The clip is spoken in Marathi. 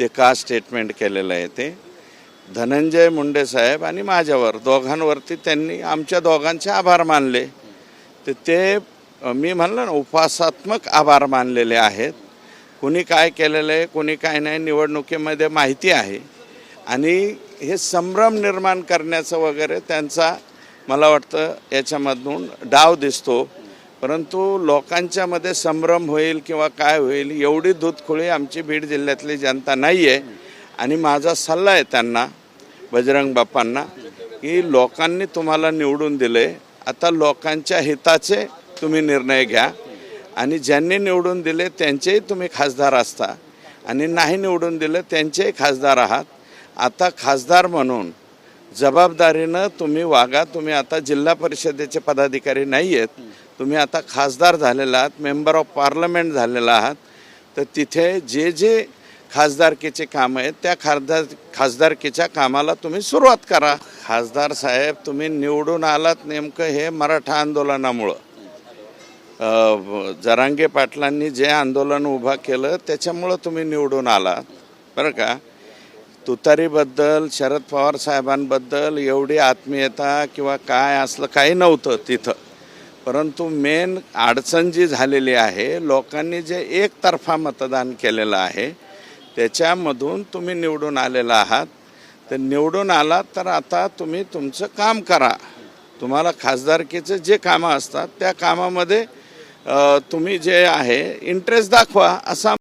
ते का स्टेटमेंट केलेलं आहे ते. धनंजय मुंडे साहेब आणि माझ्यावर दोघांवरती त्यांनी आमच्या दोघांचे आभार मानले. तर ते मी म्हणलं ना उपासात्मक आभार मानलेले आहेत. कुणी काय केलेलं आहे कुणी काय नाही निवडणुकीमध्ये माहिती आहे. आणि हे संभ्रम निर्माण करण्याचं वगैरे त्यांचा मला वाटतं याच्यामधून डाव दिसतो. परंतु लोकांच्यामध्ये संभ्रम होईल किंवा काय होईल एवढी दूधखोळी आमची बीड जिल्ह्यातली जनता नाही आहे आणि माझा सल्ला आहे त्यांना बजरंग बाप्पांना की लोकांनी तुम्हाला निवडून दिले. आता लोकांच्या हिताचे तुम्ही निर्णय घ्या. आणि ज्यांनी निवडून दिले त्यांचेही तुम्ही खासदार असता. आणि नाही निवडून दिलं त्यांचेही खासदार आहात. आता खासदार म्हणून जबाबदारीनं तुम्ही वागा. तुम्ही आता जिल्हा परिषदेचे पदाधिकारी नाही आहेत तुम्ही आता खासदार झालेला आहात मेंबर ऑफ पार्लमेंट झालेला आहात तर तिथे जे जे खासदारकीचे कामं आहेत त्या खासदार खासदारकीच्या कामाला तुम्ही सुरुवात करा. खासदार साहेब तुम्ही निवडून आलात नेमकं हे मराठा आंदोलनामुळं. जरांगे पाटलांनी जे आंदोलन उभं केलं त्याच्यामुळं तुम्ही निवडून आलात. बरं का? तुतारीबद्दल शरद पवार साहेबांबद्दल एवढी आत्मीयता किंवा काय असलं काही नव्हतं तिथं. परंतु मेन अडचण जी झालेली आहे लोकांनी जे एकतर्फा मतदान केलेलं आहे त्याच्यामधून तुम्ही निवडून आलेला आहात. तर निवडून आलात तर आता तुम्ही तुमचं काम करा. तुम्हाला खासदारकीचं जे कामं असतात त्या कामामध्ये तुम्ही जे आहे इंटरेस्ट दाखवा असा